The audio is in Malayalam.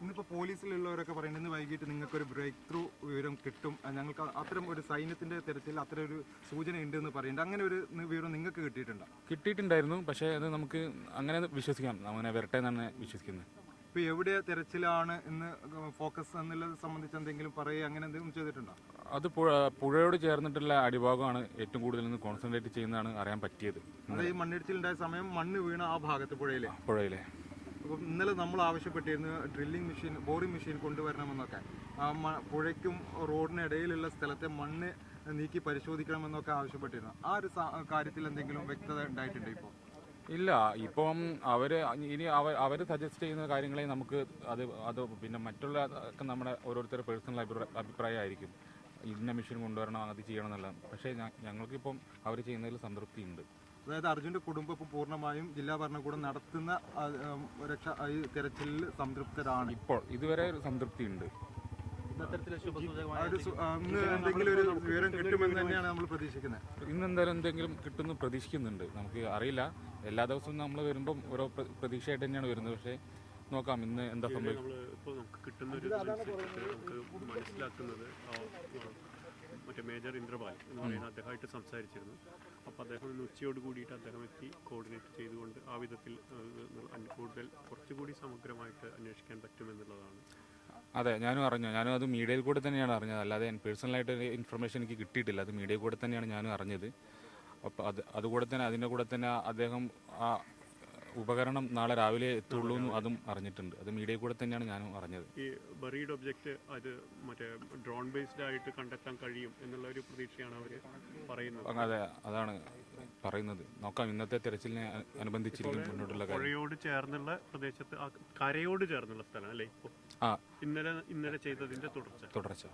ഇന്നിപ്പോ പോലീസിലുള്ളവരൊക്കെ പറയുന്നത് ഇന്ന് വൈകിട്ട് നിങ്ങൾക്ക് ഒരു ബ്രേക്ക് ത്രൂ വിവരം കിട്ടും. ഞങ്ങൾക്ക് അത്തരം ഒരു സൈന്യത്തിന്റെ തിരച്ചിൽ അത്തരം ഒരു സൂചന ഉണ്ട് എന്ന് പറയുന്നുണ്ട്. അങ്ങനെ ഒരു വിവരം നിങ്ങൾക്ക് കിട്ടിയിട്ടുണ്ടോ? കിട്ടിയിട്ടുണ്ടായിരുന്നു. പക്ഷേ അത് നമുക്ക് അങ്ങനെ വിശ്വസിക്കാം. അങ്ങനെ വരട്ടെ എന്നാണ് വിശ്വസിക്കുന്നത്. ഇപ്പൊ എവിടെ തിരച്ചിലാണ് ഇന്ന് ഫോക്കസ് എന്നുള്ളത് സംബന്ധിച്ച് എന്തെങ്കിലും പറയുക അങ്ങനെ എന്തെങ്കിലും ചെയ്തിട്ടുണ്ടോ? അത് പുഴ പുഴയോട് ചേർന്നിട്ടുള്ള അടിഭാഗമാണ് ഏറ്റവും കൂടുതൽ ഇന്ന് കോൺസെൻട്രേറ്റ് ചെയ്യുന്നതാണ് അറിയാൻ പറ്റിയത്. അത് ഈ മണ്ണിടിച്ചിലുണ്ടായ സമയം മണ്ണ് വീണ ആ ഭാഗത്ത് പുഴയിലെ. പുഴയിലെ. അപ്പം ഇന്നലെ നമ്മൾ ആവശ്യപ്പെട്ടിരുന്നു ഡ്രില്ലിംഗ് മെഷീൻ ബോറിംഗ് മെഷീൻ കൊണ്ടുവരണമെന്നൊക്കെ. പുഴയ്ക്കും റോഡിനിടയിലുള്ള സ്ഥലത്തെ മണ്ണ് നീക്കി പരിശോധിക്കണമെന്നൊക്കെ ആവശ്യപ്പെട്ടിരുന്നു. ആ ഒരു കാര്യത്തിൽ എന്തെങ്കിലും വ്യക്തത ഉണ്ടായിട്ടുണ്ട് ഇപ്പോൾ? ഇല്ല. ഇപ്പം അവർ ഇനി അവർ അവർ സജസ്റ്റ് ചെയ്യുന്ന കാര്യങ്ങളെ നമുക്ക് അത് അത് പിന്നെ മറ്റുള്ള നമ്മുടെ ഓരോരുത്തരുടെ പേഴ്സണൽ അഭിപ്രായ അഭിപ്രായമായിരിക്കും. ഇന്ന മെഷീൻ കൊണ്ടുവരണം അത് ചെയ്യണം എന്നല്ല പക്ഷേ ഞങ്ങൾക്കിപ്പം അവർ ചെയ്യുന്നതിൽ സംതൃപ്തി ഉണ്ട് അതായത് അർജുന്റെ കുടുംബം ഇപ്പോൾ പൂർണമായും ജില്ലാ ഭരണകൂടം നടത്തുന്ന രക്ഷ ഈ തെരച്ചിലിൽ സംതൃപ്തരാണ്. ഇപ്പോൾ ഇതുവരെ ഒരു സംതൃപ്തി ഉണ്ട് ഒരു സു- ആ, ഇന്ന് എന്തെങ്കിലും ഒരു വിവരം കിട്ടുമെന്ന് തന്നെയാണ് നമ്മൾ പ്രതീക്ഷിക്കുന്നത്. ഇന്ന് എന്തായാലും എന്തെങ്കിലും കിട്ടുമെന്ന് പ്രതീക്ഷിക്കുന്നുണ്ട്. നമുക്ക് അറിയില്ല. എല്ലാ ദിവസവും നമ്മൾ വരുമ്പം ഓരോ പ്ര- പ്രതീക്ഷയായിട്ട് തന്നെയാണ് വരുന്നത്. പക്ഷേ നോക്കാം ഇന്ന് എന്താ സംഭവിക്കും. നമുക്ക് കിട്ടുന്ന ഒരു നമുക്ക് മനസ്സിലാക്കുന്നത്. മറ്റേ മേജർ ഇന്ദ്രപാൽ എന്ന് പറയുന്ന അദ്ദേഹമായിട്ട് സംസാരിച്ചിരുന്നു. അപ്പോൾ അദ്ദേഹം ഇന്ന് ഉച്ചയോട് കൂടിയിട്ട് അദ്ദേഹം എത്തി കോർഡിനേറ്റ് ചെയ്തുകൊണ്ട് ആ വിധത്തിൽ കൂടുതൽ കുറച്ചുകൂടി സമഗ്രമായിട്ട് അന്വേഷിക്കാൻ പറ്റുമെന്നുള്ളതാണ്. അതെ ഞാനും അറിഞ്ഞു. ഞാനും അത് മീഡിയയിൽ കൂടെ തന്നെയാണ് അറിഞ്ഞത്. അല്ലാതെ പേഴ്സണലായിട്ട് ഇൻഫർമേഷൻ എനിക്ക് കിട്ടിയിട്ടില്ല. അത് മീഡിയയിൽ കൂടെ തന്നെയാണ് ഞാനും അറിഞ്ഞത്. അപ്പോൾ അത് അതുകൂടെ തന്നെ അതിന്റെ കൂടെ തന്നെ അദ്ദേഹം ആ ഉപകരണം നാളെ രാവിലെ എത്തുള്ളൂ എന്നും അതും അറിഞ്ഞിട്ടുണ്ട്. അത് മീഡിയ കൂടെ തന്നെയാണ് ഞാനും അറിഞ്ഞത്. ഈ ബറീഡ് ഒബ്ജക്റ്റ് അത് മറ്റേ ഡ്രോൺ ബേസ്ഡ് ആയിട്ട് കണ്ടെത്താൻ കഴിയും എന്നുള്ള ഒരു പ്രതീക്ഷയാണ് അവർ പറയുന്നത്. അതെ അതാണ് പറയുന്നത്. നോക്കാം ഇന്നത്തെ തിരച്ചിലിനെ അനുബന്ധിച്ചിരിക്കും മുന്നോട്ടുള്ള കരയോട് പുഴയോട് ചേർന്നുള്ള പ്രദേശത്ത് കരയോട് ചേർന്നുള്ള സ്ഥലം അല്ലേ ഇപ്പോൾ ആ. ഇന്നലെ ഇന്നലെ ചെയ്തതിന്റെ തുടർച്ച. തുടർച്ച.